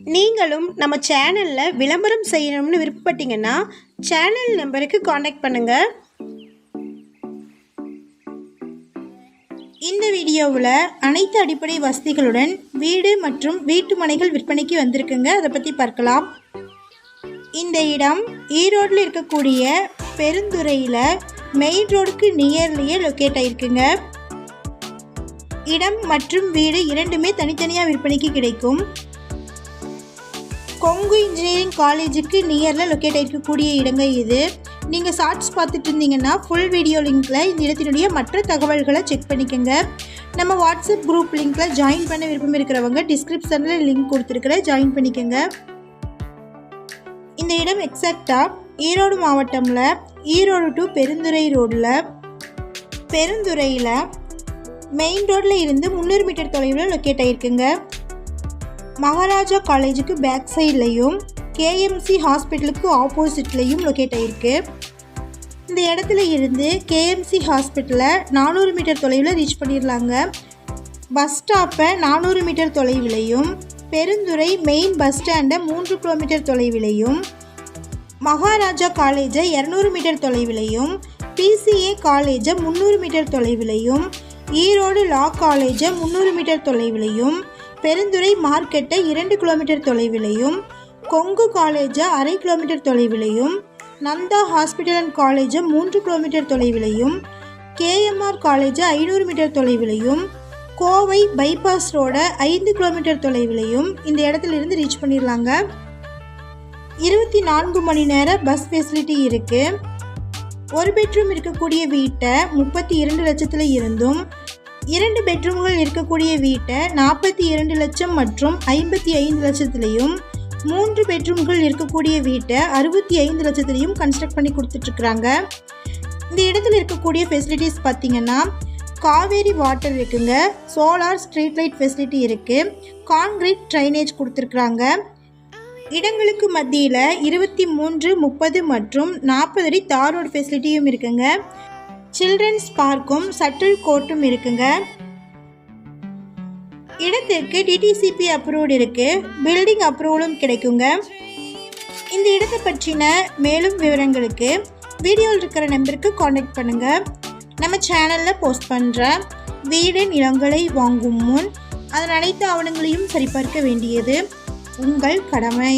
நீங்களும் நம்ம சேனலில் விளம்பரம் செய்யணும்னு விருப்பப்பட்டீங்கன்னா சேனல் நம்பருக்கு காண்டாக்ட் பண்ணுங்கள் இந்த வீடியோவில் அனைத்து அடிப்படை வசதிகளுடன் வீடு மற்றும் வீட்டு மனைகள் விற்பனைக்கு வந்திருக்குங்க. அதை பற்றி பார்க்கலாம். இந்த இடம் ஈரோட்டில் இருக்கக்கூடிய பெருந்துறையில் மெயின் ரோடுக்கு நியர்லியே லொக்கேட் ஆகிருக்குங்க இடம் மற்றும் வீடு இரண்டுமே தனித்தனியாக விற்பனைக்கு கிடைக்கும். கொங்கு இன்ஜினியரிங் காலேஜுக்கு நியரில் லொக்கேட் ஆகிருக்கக்கூடிய இடங்க இது. நீங்கள் ஷார்ட்ஸ் பார்த்துட்டு இருந்தீங்கன்னா ஃபுல் வீடியோ லிங்க்கில் இந்த இடத்தினுடைய மற்ற தகவல்களை செக் பண்ணிக்கோங்க. நம்ம வாட்ஸ்அப் குரூப் லிங்க்கில் ஜாயின் பண்ண விருப்பம் இருக்கிறவங்க டிஸ்கிரிப்ஷனில் லிங்க் கொடுத்துருக்குறேன் ஜாயின் பண்ணிக்கோங்க. இந்த இடம் எக்ஸாக்டாக ஈரோடு மாவட்டமில் ஈரோடு டு பெருந்துறை ரோடில் பெருந்துறையில் மெயின் ரோட்டில் இருந்து முந்நூறு மீட்டர் தொலைவில் லொக்கேட் ஆகிருக்குங்க மகாராஜா காலேஜுக்கு பேக் சைட்லேயும் கேஎம்சி ஹாஸ்பிட்டலுக்கு ஆப்போசிட்லேயும் லொக்கேட் ஆகிருக்கு இந்த இடத்துல இருந்து கேஎம்சி ஹாஸ்பிட்டலை நானூறு மீட்டர் தொலைவில் ரீச் பண்ணிடலாங்க. பஸ் ஸ்டாப்பை நானூறு மீட்டர் தொலைவிலையும் பெருந்துறை மெயின் பஸ் ஸ்டாண்டை மூன்று கிலோமீட்டர் தொலைவிலையும் மகாராஜா காலேஜை இரநூறு மீட்டர் தொலைவிலையும் பிசிஏ காலேஜை முந்நூறு மீட்டர் தொலைவிலையும் ஈரோடு லா காலேஜை முந்நூறு மீட்டர் தொலைவிலையும் பெருந்துறை மார்க்கெட்டை இரண்டு கிலோமீட்டர் தொலைவிலையும் கொங்கு காலேஜை அரை கிலோமீட்டர் தொலைவிலையும் நந்தா ஹாஸ்பிட்டல் அண்ட் காலேஜை மூன்று கிலோமீட்டர் தொலைவிலையும் கேஎம்ஆர் காலேஜை ஐநூறு மீட்டர் தொலைவிலையும் கோவை பைபாஸ் ரோடை ஐந்து கிலோமீட்டர் தொலைவிலையும் இந்த இடத்துல இருந்து ரீச் பண்ணிடலாங்க. இருபத்தி நான்கு மணி நேர பஸ் ஃபெசிலிட்டி இருக்குது ஒரு பெட்ரூம் இருக்கக்கூடிய வீட்டை முப்பத்தி இரண்டு லட்சத்தில் இருந்தும் இரண்டு பெட்ரூம்கள் இருக்கக்கூடிய வீட்டை நாற்பத்தி இரண்டு லட்சம் மற்றும் ஐம்பத்தி ஐந்து லட்சத்துலேயும் மூன்று பெட்ரூம்கள் இருக்கக்கூடிய வீட்டை அறுபத்தி ஐந்து லட்சத்துலேயும் கன்ஸ்ட்ரக்ட் பண்ணி கொடுத்துட்ருக்குறாங்க. இந்த இடத்துல இருக்கக்கூடிய ஃபெசிலிட்டிஸ் பார்த்தீங்கன்னா காவேரி வாட்டர் இருக்குங்க சோலார் ஸ்ட்ரீட் லைட் ஃபெசிலிட்டி இருக்குது கான்கிரீட் ட்ரைனேஜ் கொடுத்துருக்குறாங்க. இடங்களுக்கு மத்தியில் இருபத்தி மூன்று முப்பது மற்றும் நாற்பது அடி தார் ரோடு ஃபெசிலிட்டியும் இருக்குங்க. சில்ட்ரன்ஸ் பார்க்கும் சட்டில் கோர்ட்டும் இருக்குங்க. இடத்திற்கு டிடிசிபி அப்ரூவ்டு இருக்கு. பில்டிங் அப்ரூவலும் கிடைக்குங்க. இந்த இடத்தை பற்றின மேலும் விவரங்களுக்கு வீடியோவில் இருக்கிற நம்பருக்கு காண்டாக்ட் பண்ணுங்க. நம்ம சேனலில் போஸ்ட் பண்ணுற வீடு நிலங்களை வாங்கும் முன் அதன் அனைத்து ஆவணங்களையும் சரிபார்க்க வேண்டியது உங்கள் கடமை.